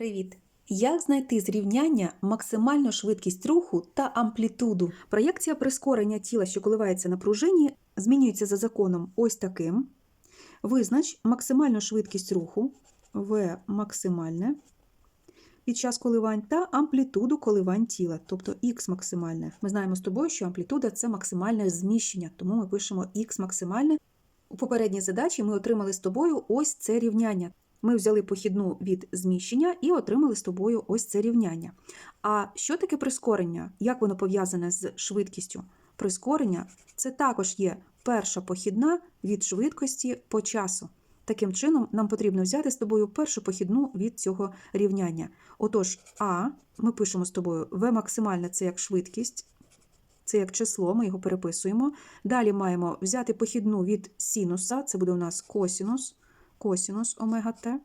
Привіт! Як знайти зрівняння максимальну швидкість руху та амплітуду? Проєкція прискорення тіла, що коливається на пружині, змінюється за законом ось таким. Визнач максимальну швидкість руху В максимальне під час коливань та амплітуду коливань тіла, тобто х максимальне. Ми знаємо з тобою, що амплітуда це максимальне зміщення, тому ми пишемо х максимальне. У попередній задачі ми отримали з тобою ось це рівняння. Ми взяли похідну від зміщення і отримали з тобою ось це рівняння. А що таке прискорення? Як воно пов'язане з швидкістю? Прискорення це також є перша похідна від швидкості по часу. Таким чином, нам потрібно взяти з тобою першу похідну від цього рівняння. Отож, А ми пишемо з тобою В максимальне це як швидкість, це як число, ми його переписуємо. Далі маємо взяти похідну від синуса, це буде у нас косінус, косінус омега Т,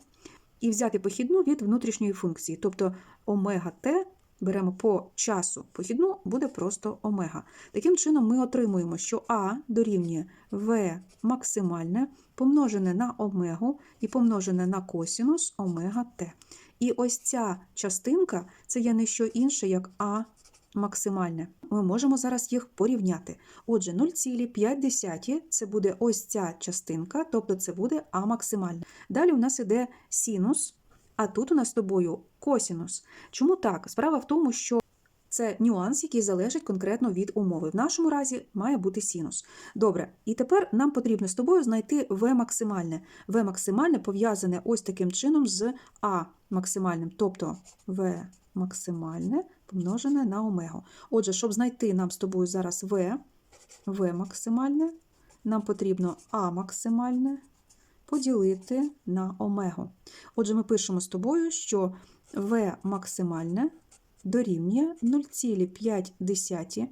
і взяти похідну від внутрішньої функції. Тобто омега Т беремо по часу похідну, буде просто омега. Таким чином, ми отримуємо, що А дорівнює В максимальне помножене на омегу і помножене на косінус омега Т. І ось ця частинка це є не що інше, як А максимальне. Ми можемо зараз їх порівняти. Отже, 0,5 це буде ось ця частинка, тобто це буде А максимальне. Далі у нас іде синус, а тут у нас з тобою косінус. Чому так? Справа в тому, що це нюанс, який залежить конкретно від умови. В нашому разі має бути синус. Добре, і тепер нам потрібно з тобою знайти В максимальне. В максимальне пов'язане ось таким чином з А максимальним, тобто В максимальне помножене на омегу. Отже, щоб знайти нам з тобою зараз В, В максимальне, нам потрібно А максимальне поділити на омегу. Отже, ми пишемо з тобою, що В максимальне дорівнює 0,5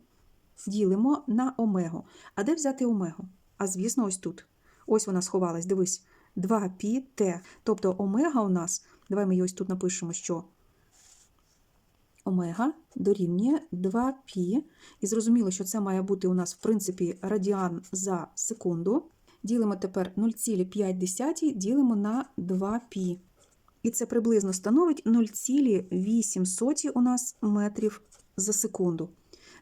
ділимо на омегу. А де взяти омегу? А звісно, ось тут. Ось вона сховалась, дивись, 2πt. Тобто омега у нас, давай ми її ось тут напишемо, що омега дорівнює 2π. І зрозуміло, що це має бути у нас, в принципі, радіан за секунду. Ділимо тепер 0,5 ділимо на 2π. І це приблизно становить 0,8 у нас метрів за секунду.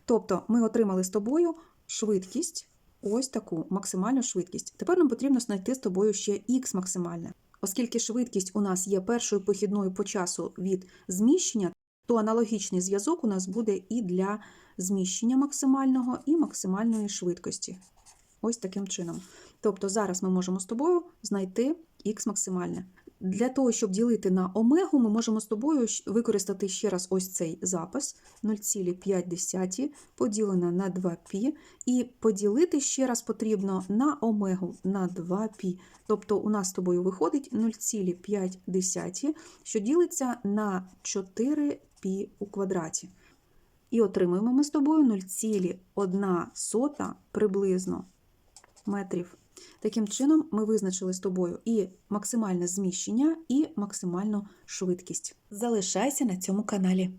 Тобто ми отримали з тобою швидкість, ось таку максимальну швидкість. Тепер нам потрібно знайти з тобою ще х максимальне. Оскільки швидкість у нас є першою похідною по часу від зміщення, то аналогічний зв'язок у нас буде і для зміщення максимального, і максимальної швидкості. Ось таким чином. Тобто зараз ми можемо з тобою знайти х максимальне. Для того, щоб ділити на омегу, ми можемо з тобою використати ще раз ось цей запис 0,5 поділене на 2π, і поділити ще раз потрібно на омегу на 2π. Тобто у нас з тобою виходить 0,5, що ділиться на 4π у квадраті. І отримуємо ми з тобою 0,1 приблизно метрів. Таким чином, ми визначили з тобою і максимальне зміщення, і максимальну швидкість. Залишайся на цьому каналі.